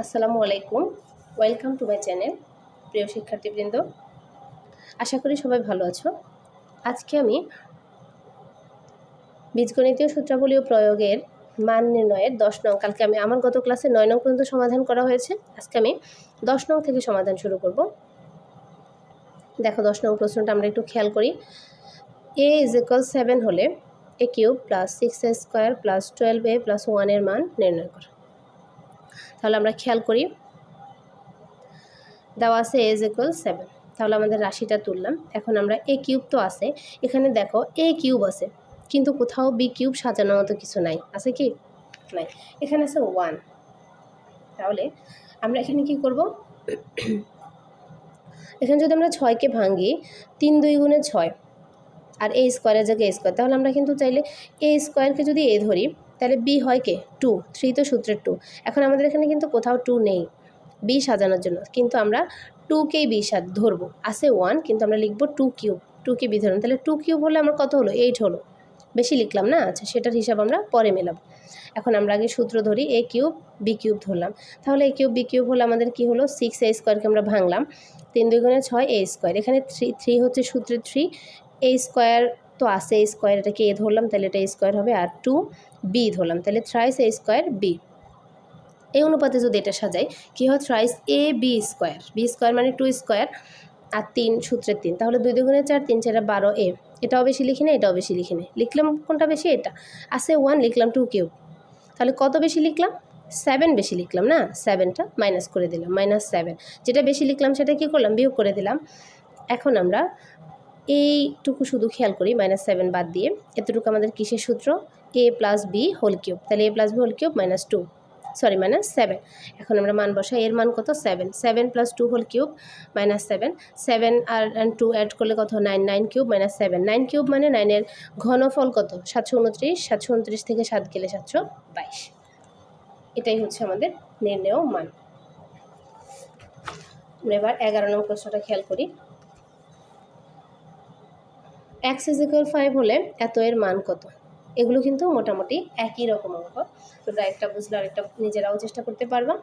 আসসালামু আলাইকুম। Welcome to my channel প্রিয় শিক্ষার্থীবৃন্দ। আশা করি সবাই ভালো আছো। আজকে আমি বীজগণিতীয় সূত্রাবলী ও প্রয়োগের মান নির্ণয়ের দশ নং, কালকে আমি আমার গত ক্লাসে নয় নং পর্যন্ত সমাধান করা হয়েছে। আজকে আমি দশ নং থেকে সমাধান শুরু করব। দেখো, দশ নং প্রশ্নটা আমরা একটু খেয়াল করি। এ ইজ ইকুয়াল সেভেন হলে a cube plus six square plus twelve a plus ওয়ানের মান নির্ণয় করো। তাহলে আমরা খেয়াল করি। দেওয়া আছে এজ ইকুয়াল সেভেন তাহলে আমাদের রাশিটা তুললাম। এখন আমরা এ কিউব তো আছে। এখানে দেখো এ কিউব আছে। কিন্তু কোথাও বি কিউব সাজানোর মতো কিছু নাই। আছে কি? নাই। এখানে আছে ওয়ান তাহলে আমরা এখানে কি করব? এখানে যদি আমরা ছয়কে ভাঙি, তিন দুই গুণে ছয়। আর এ স্কোয়ারের জায়গায় এ স্কোয়ার তাহলে আমরা কিন্তু চাইলে এ স্কোয়ারকে যদি এ ধরি তাহলে বি হয় কে? টু থ্রি তো সূত্রের টু এখন আমাদের এখানে কিন্তু কোথাও টু নেই। বি সাজানোর জন্য। কিন্তু আমরা টুকেই বি সাজ ধরবো। আছে ওয়ান কিন্তু আমরা লিখব টু কিউব টুকে বি ধরুন তাহলে টু কিউব হলে আমার কত হলো? এইট হলো। বেশি লিখলাম না? আচ্ছা সেটার হিসাব আমরা পরে মেলাম এখন আমরা আগে সূত্র ধরি। এ কিউব বি কিউব ধরলাম। তাহলে এ কিউব বি কিউব হলে আমাদের কি হলো? সিক্স এ স্কোয়ারকে আমরা ভাঙলাম। তিন দুই গুণে ছয় এ স্কোয়ার এখানে থ্রি থ্রি হচ্ছে সূত্রের থ্রি এ স্কোয়ার তো আছে এ স্কোয়ার এটাকে এ ধরলাম, তাহলে এটা স্কোয়ার হবে। আর টু বি ধরলাম, তাহলে থ্রাইস এ স্কোয়ার বি এই অনুপাতে যদি এটা সাজাই, কী হয়? Thrice a b square b square মানে টু স্কোয়ার আর তিন সূত্রের তিন, তাহলে দুই দুগুণে চার, তিন চারে বারো এ এটাও বেশি লিখি না এটাও বেশি লিখি না লিখলাম কোনটা বেশি? এটা। আছে ওয়ান লিখলাম টু কিউব তাহলে কত বেশি লিখলাম? সেভেন বেশি লিখলাম না? সেভেনটা মাইনাস করে দিলাম মাইনাস সেভেন যেটা বেশি লিখলাম, সেটা কী করলাম? বিয়োগ করে দিলাম। এখন আমরা এইটুকু শুধু খেয়াল করি মাইনাস সেভেন বাদ দিয়ে। এতটুকু আমাদের কিসের সূত্র? A plus b whole cube তাহলে a plus b whole cube minus two sorry minus seven এখন আমরা মান বসাই, এর মান কত? Seven seven plus two whole cube minus seven seven R and two add করলে কত? Nine nine cube minus seven nine cube মানে নাইনের ঘনফল কত? সাতশো উনত্রিশ। সাতশো উনত্রিশ থেকে সাত গেলে সাতশো বাইশ। এটাই হচ্ছে আমাদের নির্ণেয় মান। এবার এগারো নম্বর প্রশ্নটা খেয়াল করি। এক্স ইজিক্যাল ফাইভ হলে এত এর মান কত? এগুলো কিন্তু মোটামুটি একই রকম অঙ্ক। তোমরা একটা বুঝলে, আরেকটা নিজেরাও চেষ্টা করতে পারবা।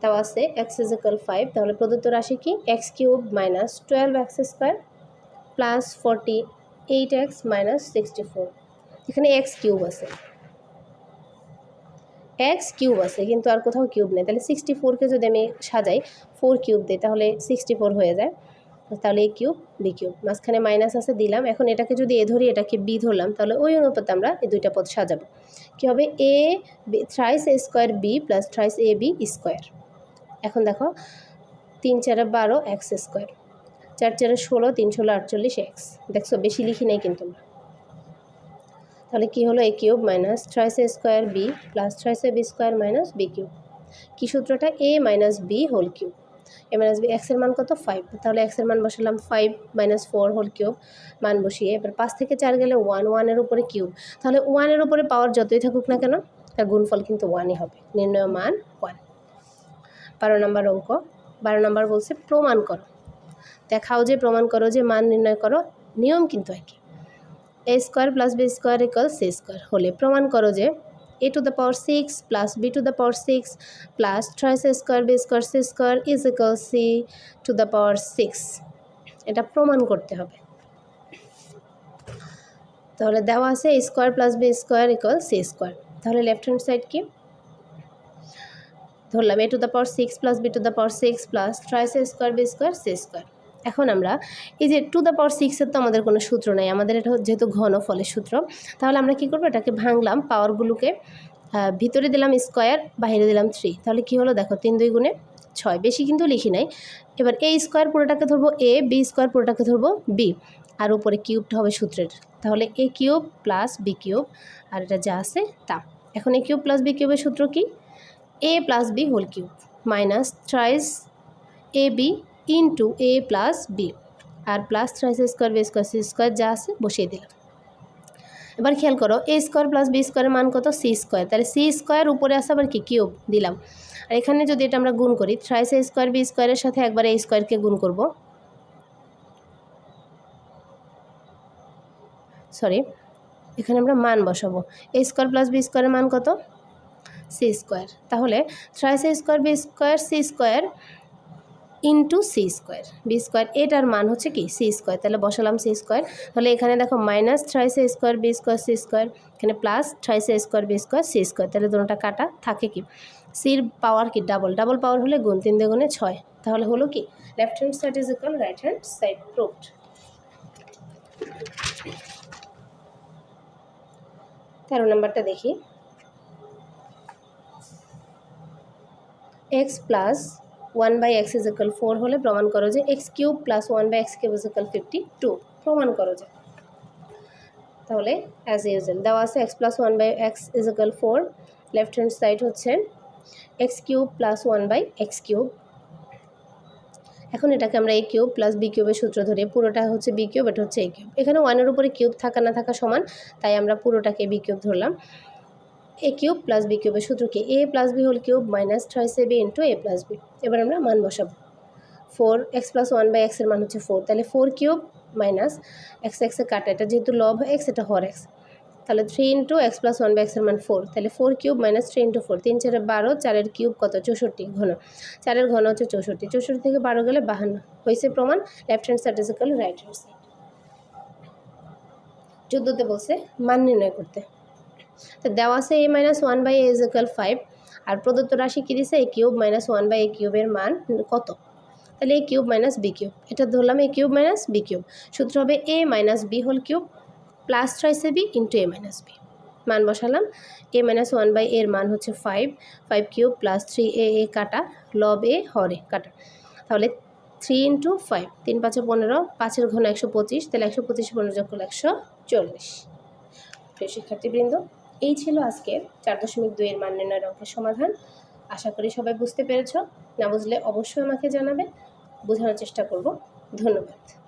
তাও আছে এক্স ইজিক্যাল ফাইভ তাহলে প্রদত্ত রাশি কি? X cube minus twelve x square plus forty eight x minus sixty four এখানে এক্স কিউব আছে। এক্স কিউব আছে, কিন্তু আর কোথাও কিউব নেই। তাহলে সিক্সটি ফোরকে যদি আমি সাজাই ফোর কিউব দিই, তাহলে সিক্সটি ফোর হয়ে যায়। তাহলে এ কিউব বি কিউব মাঝখানে মাইনাস আছে, দিলাম। এখন এটাকে যদি এ ধরি, এটাকে বি ধরলাম, তাহলে ওই অনুপাতে আমরা এই দুইটা পদ সাজাবো। কী হবে? A b thrice a square b plus thrice a b square এখন দেখো, তিন চারে বারো এক্স স্কোয়ার চার চারে ষোলো, তিন ষোলো, আটচল্লিশ এক্স দেখছ, বেশি লিখি নেই কিন্তু আমরা। তাহলে কী হলো? A cube minus thrice a square b plus thrice a b square minus b cube কী সূত্রটা? A minus b whole cube a minus b এক্সের মান কত? ফাইভ তাহলে এক্সের মান বসালাম five minus four whole cube মান বসিয়ে, এবার পাঁচ থেকে চার গেলে ওয়ান ওয়ানের উপরে কিউব তাহলে ওয়ানের উপরে পাওয়ার যতই থাকুক না কেন, তার গুণফল কিন্তু ওয়ানই হবে। নির্ণয় মান ওয়ান বারো নম্বর অঙ্ক। বারো নম্বর বলছে প্রমাণ করো। দেখাও যে প্রমাণ করো যে মান নির্ণয় করো, নিয়ম কিন্তু একই। A square plus b square equal c square হলে প্রমাণ করো যে a to the power 6 plus b to the power 6 plus thrice a square b square c square is equal c to the power 6 এটা প্রমাণ করতে হবে। তাহলে দেওয়া আছে square plus b square equal c square তাহলে লেফট হ্যান্ড সাইড কি? ধরলাম a to the power six plus b to the power six plus thrice a square b square c square এখন আমরা এই যে টু দ্য পাওয়ার সিক্সের তো আমাদের কোনো সূত্র নাই, আমাদের এটা যেহেতু ঘন ফলের সূত্র, তাহলে আমরা কি করব? এটাকে ভাঙলাম পাওয়ারগুলোকে ভিতরে দিলাম স্কোয়ার বাইরে দিলাম থ্রি তাহলে কি হলো? দেখো, তিন, দুই গুণে ছয়, বেশি কিন্তু লিখি নাই। এবার এ স্কোয়ার পুরোটাকে ধরবো এ বি স্কোয়ার পুরোটাকে ধরবো বি আর উপরে কিউবটা হবে সূত্রের, তাহলে a cube plus b cube আর এটা যা আছে তা। এখন এ কিউব প্লাস বি কিউবের সূত্র কি? A plus b whole cube minus thrice a b into a plus b. R plus thrice square b square c square যা আছে বসিয়ে দিলাম। এবার খেয়াল করো, এ স্কোয়ার প্লাস বি স্কোয়ারের মান কত? C square. তাহলে সি স্কোয়ার উপরে আসে আবার কি? কিউব দিলাম। আর এখানে যদি এটা আমরা গুণ করি থ্রাইস এ স্কোয়ার বি স্কোয়ারের সাথে একবার এই স্কোয়ারকে গুণ করব? সরি, এখানে আমরা মান বসাবো। এ স্কোয়ার প্লাস বি স্কোয়ারের মান কত? C square. তাহলে thrice a square b square c square into c square b square এটার মান হচ্ছে কি? সি স্কোয়ার তাহলে বসালাম সি স্কোয়ার তাহলে এখানে দেখো minus thrice A square B square C square এখানে plus thrice A square B square C square তাহলে দুটোটা কাটা থাকে কি? সির পাওয়ার কি? ডাবল ডাবল পাওয়ার হলে গুণ তিন দুগুণে ছয়। তাহলে হলো কি? Left hand side is equal right hand side proved তেরো নাম্বারটা দেখি। X plus one by X is equal four হলে প্রমাণ করো যে X cube plus one by X cube is equal fifty two প্রমাণ করো যে। তাহলে অ্যাজ ইউজুয়াল দেওয়া আছে X plus one by X is equal four left hand side হচ্ছে X cube plus one by X cube এখন এটাকে আমরা এ কিউব প্লাস বি কিউবের সূত্র ধরে, পুরোটা হচ্ছে বি কিউব এটা হচ্ছে এ কিউব এখানে ওয়ানের উপরে কিউব থাকা না থাকা সমান, তাই আমরা পুরোটাকে বি কিউব ধরলাম। এ কিউব প্লাস বি কিউবের সূত্র কি? A plus B whole cube minus thrice A B into A plus B এবার আমরা মান বসাবো। Four X plus one by এক্সের মান হচ্ছে ফোর তাহলে ফোর কিউব মাইনাস এক্স এক্সে কাটা। এটা যেহেতু লব এক্স এটা হর এক্স তাহলে three into X plus one by এক্সের মান ফোর তাহলে four cube minus three into four তিন চারে বারো, চারের কিউব কত? চৌষট্টি ঘন। চারের ঘন হচ্ছে চৌষট্টি। চৌষট্টি থেকে বারো গেলে বাহান্ন। হয়েছে প্রমাণ? Left hand side is equal right hand side চোদ্দোতে বলছে, মান নির্ণয় করতে। তো দেওয়া আছে A minus one by A is equal five আর প্রদত্ত রাশি কী দিছে? A cube minus one by A কিউবের মান কত? তাহলে A cube minus B cube এটা ধরলাম A cube minus B cube সূত্র হবে A minus B whole cube plus থ্রাইসে B into A minus B মান বসালাম এ মাইনাস ওয়ান বাই এর মান হচ্ছে five five cube plus three A A কাটা লব এ হরে কাটা, তাহলে থ্রি ইন্টু ফাইভ তিন পাঁচে পনেরো, পাঁচের ঘন একশো পঁচিশ, তাহলে একশো পঁচিশ পনেরো করলে একশো চল্লিশ। প্রিয় শিক্ষার্থীবৃন্দ এই ছিল আজকে চার দশমিক দুইয়ের মান নির্ণয়ের অঙ্কের সমাধান। আশা করি সবাই বুঝতে পেরেছ। না বুঝলে অবশ্যই আমাকে জানাবে। বোঝানোর চেষ্টা করব। ধন্যবাদ।